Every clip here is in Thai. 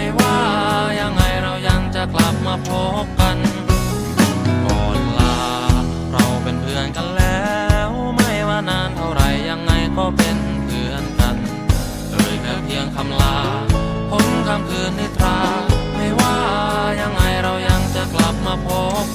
ไม่ว่า ยังไงเรายังจะกลับมาพบกัน ก่อนลา เราเป็นเพื่อนกันแล้ว ไม่ว่านานเท่าไหรยังไงก็เป็นเพื่อนกันเอ่ยแค่เพียงคำลาพ้นคำคืนนิทรา ไม่ว่า ยังไงเรายังจะกลับมาพบ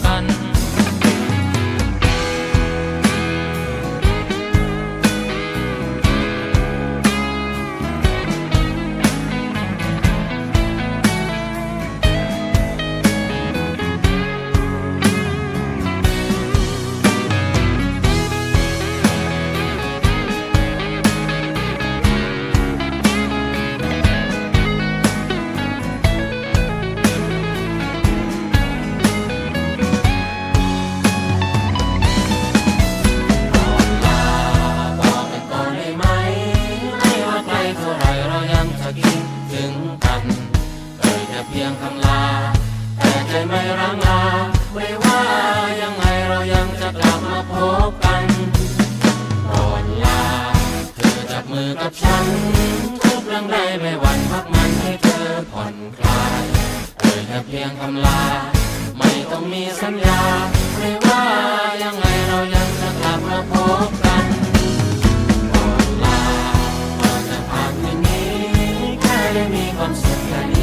เราคิดถึงกัน เอ่ยแค่เพียงคำลา แต่ใจไม่ร้างลาไม่ว่ายังไงเรายังจะกลับมาพบกันก่อนลา เธอจับมือกับฉัน ทุกเรื่องใดไม่หวั่นพักมันให้เธอผ่อนคลาย เอ่ยแค่เพียงคำลา ไม่ต้องมีสัญญาไม่ว่ายังไงเรายังจะกลับมาพบกัน แค่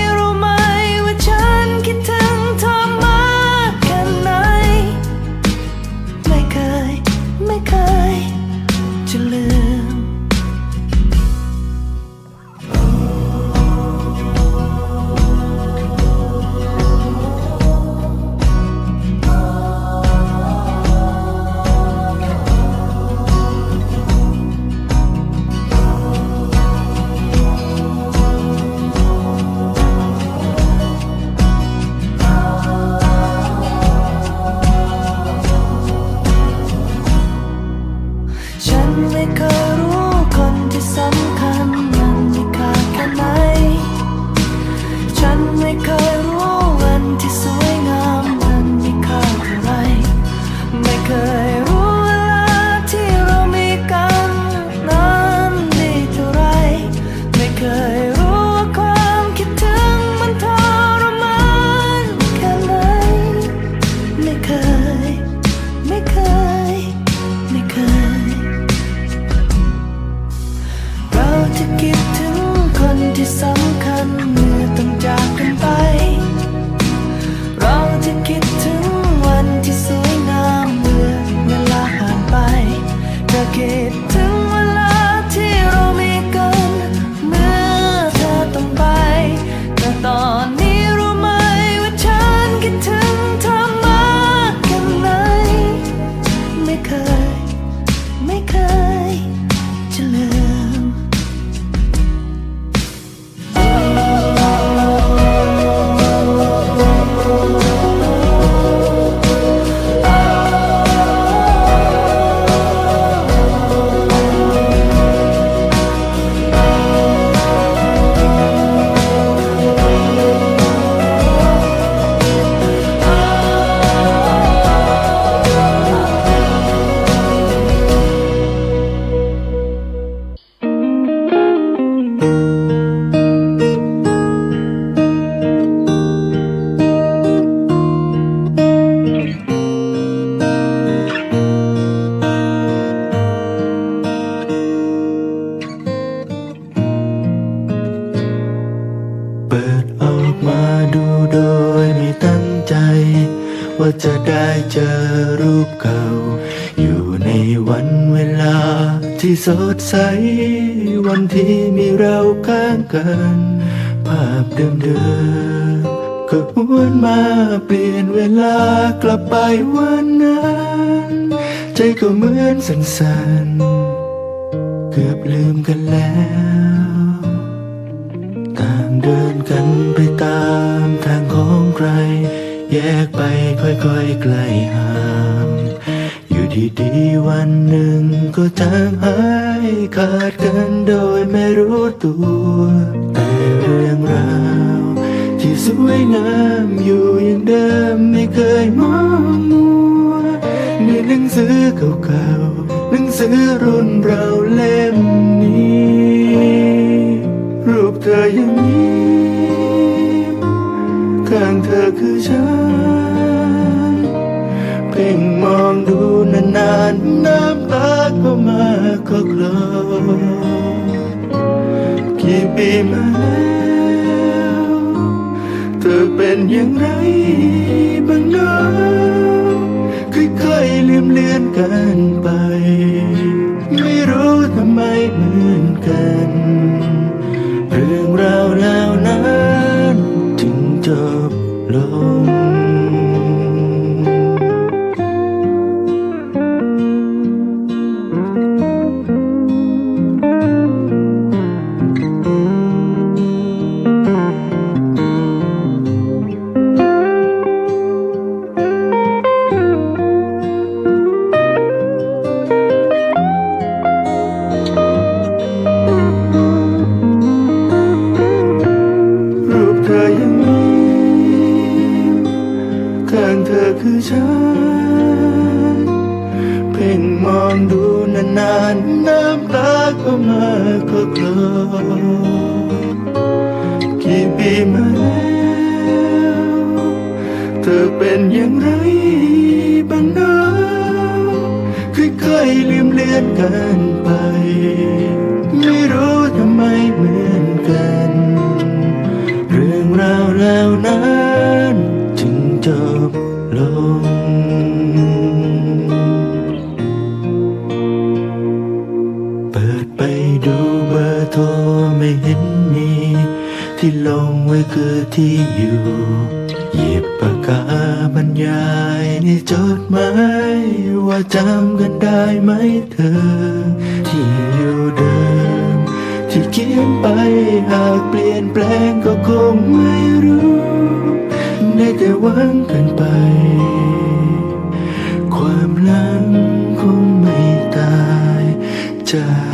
เปิดออกมาดูโดยไม่ตั้งใจ ว่าจะได้เจอรูปเก่า อยู่ในวันเวลาที่สดใส วันที่มีเราข้างกัน ภาพเดิม วนมาเปลี่ยนเวลากลับไปวันนั้น ใจก็เหมือนสั่นเกือบลืมกันแล้วต่างเดินกันไปตามทางของใคร แยกไปค่อยๆไกลห่างอยู่ดีๆวันหนึ่งก็จางหายขาดกันโดยไม่รู้ตัวแต่เรื่องราว ที่สวยงามอยู่อย่างเดิมไม่เคยมองมัวในหนังสือเก่าๆหนังสือรุ่นเราเล่มนี้ รูปเธอยังยิ้มข้างเธอคือฉัน เพ่งมองดูนานๆน้ำตาก็มาก็คลอกี่ปีมาแล้ว เป็นอย่างไรบ้างนะค่อยๆลืมเลือนกัน ลืมเลือนกันไป ไม่รู้ทำไมเหมือนกัน เรื่องราวแล้วนั้นจึงจบลงเปิดไปดูเบอร์โทรไม่เห็นมี ที่ลงไว้คือที่อยู่หยิบปากกา บรรยายในจดหมายว่าจำกันได้ไหมเธอ ที่อยู่เดิม ที่เขียนไปหากเปลี่ยนแปลงก็คงไม่รู้ได้แต่หวังกันไป ความหลังคงไม่ตายจาก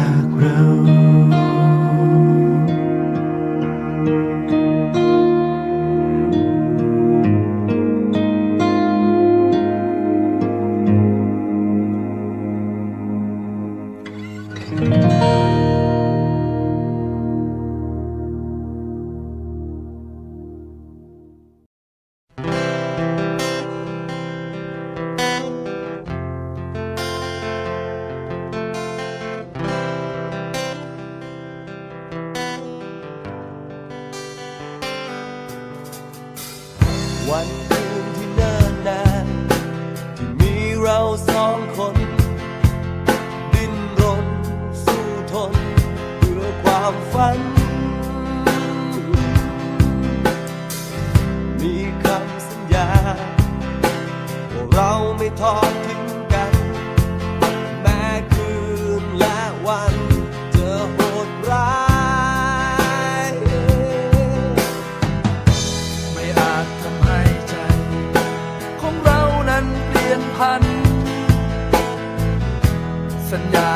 เนเพื่อความฝัน มีคำสัญญาว่าเราไม่ทอดทิ้งกัน แม้คืนและวันจะโหดร้าย ไม่อาจทำให้ใจ ของเรานั้นเปลี่ยนพัน สัญญา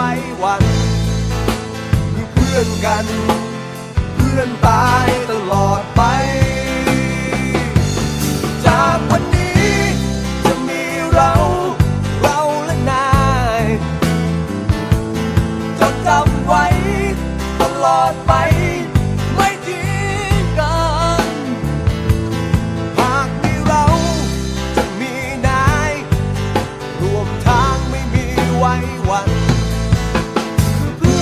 ไว้วันคือเพื่อนกัน เพื่อนตายตลอดไป จากวันนี้จะมีเรา เราและนายจดจำไว้ตลอดไปไม่ทิ้งกัน หากมีเราจะมีนาย รวมทางไม่มีไว้วัน